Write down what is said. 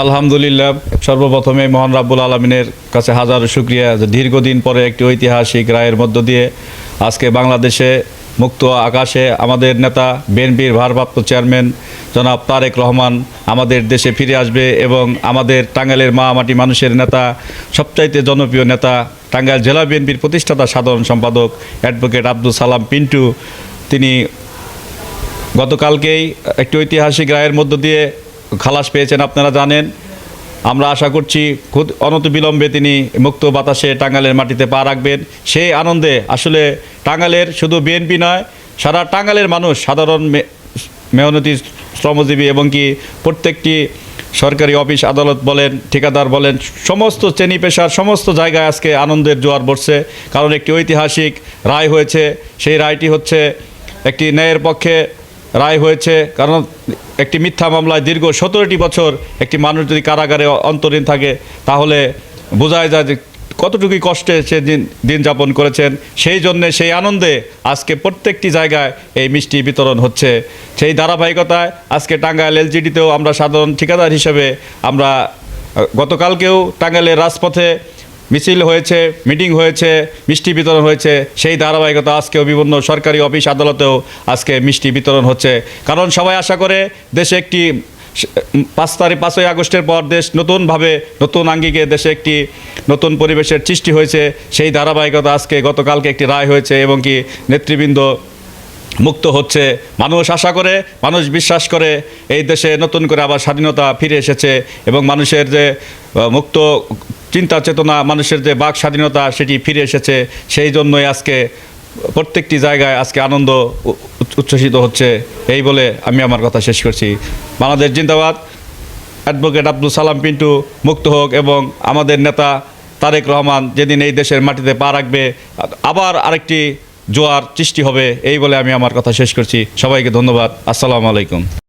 আলহামদুলিল্লাহ, সর্বপ্রথমে মহান রাব্বুল আলমিনের কাছে হাজারো শুক্রিয়া যে দীর্ঘদিন পরে একটি ঐতিহাসিক রায়ের মধ্য দিয়ে আজকে বাংলাদেশে মুক্ত আকাশে আমাদের নেতা, বিএনপির ভারপ্রাপ্ত চেয়ারম্যান জনাব তারেক রহমান আমাদের দেশে ফিরে আসবে এবং আমাদের টাঙ্গাইলের মা মাটি মানুষের নেতা, সবচাইতে জনপ্রিয় নেতা, টাঙ্গাইল জেলা বিএনপির প্রতিষ্ঠাতা সাধারণ সম্পাদক অ্যাডভোকেট আব্দুল সালাম পিন্টু, তিনি গতকালকেই একটি ঐতিহাসিক রায়ের মধ্য দিয়ে খালাস পেয়েছেন, আপনারা জানেন। আমরা আশা করছি খুব অনতিবিলম্বে তিনি মুক্ত বাতাসে টাঙ্গালের মাটিতে পা রাখবেন। সেই আনন্দে আসলে টাঙ্গালের শুধু বিএনপি নয়, সারা টাঙ্গালের মানুষ সাধারণ মেহনতি শ্রমজীবী এবং কি প্রত্যেকটি সরকারি অফিস আদালত বলেন, ঠিকাদার বলেন, সমস্ত শ্রেণি পেশার সমস্ত জায়গায় আজকে আনন্দের জোয়ার বসছে। কারণ একটি ঐতিহাসিক রায় হয়েছে, সেই রায়টি হচ্ছে একটি ন্যায়ের পক্ষে রায় হয়েছে, কারণ একটি মিথ্যা মামলায় দীর্ঘ সতেরোটি বছর একটি মানুষ যদি কারাগারে অন্তরীণ থাকে, তাহলে বোঝায় যায় যে কতটুকুই কষ্টে সে দিন দিন যাপন করেছেন। সেই জন্যে, সেই আনন্দে আজকে প্রত্যেকটি জায়গায় এই মিষ্টি বিতরণ হচ্ছে। সেই ধারাবাহিকতায় আজকে টাঙ্গাইল এলজিডিতেও আমরা সাধারণ ঠিকাদার হিসেবে আমরা গতকালকেও টাঙ্গাইলের রাজপথে মিছিল হয়েছে, মিটিং হয়েছে, মিষ্টি বিতরণ হয়েছে, সেই ধারাবাহিকতা আজকেও বিভিন্ন সরকারি অফিস আদালতেও আজকে মিষ্টি বিতরণ হচ্ছে। কারণ সবাই আশা করে দেশে একটি পাঁচ তারিখ, পাঁচই আগস্টের পর দেশ নতুনভাবে নতুন আঙ্গিকে দেশে একটি নতুন পরিবেশের সৃষ্টি হয়েছে। সেই ধারাবাহিকতা আজকে গতকালকে একটি রায় হয়েছে এবং কি নেতৃবৃন্দ মুক্ত হচ্ছে। মানুষ আশা করে, মানুষ বিশ্বাস করে এই দেশে নতুন করে আবার স্বাধীনতা ফিরে এসেছে এবং মানুষের যে মুক্ত চিন্তা চেতনা মানুষের যে বাক স্বাধীনতা সেটি ফিরে এসেছে, সেই জন্যই আজকে প্রত্যেকটি জায়গায় আজকে আনন্দ উচ্ছ্বসিত হচ্ছে। এই বলে আমি আমার কথা শেষ করছি। বাংলাদেশ জিন্দাবাদ। অ্যাডভোকেট আব্দুল সালাম পিন্টু মুক্ত হোক এবং আমাদের নেতা তারেক রহমান যেদিন এই দেশের মাটিতে পা রাখবে, আবার আরেকটি জোয়ার সৃষ্টি হবে, এই বলে আমি আমার কথা শেষ করছি। সবাইকে ধন্যবাদ। আসসালামু আলাইকুম।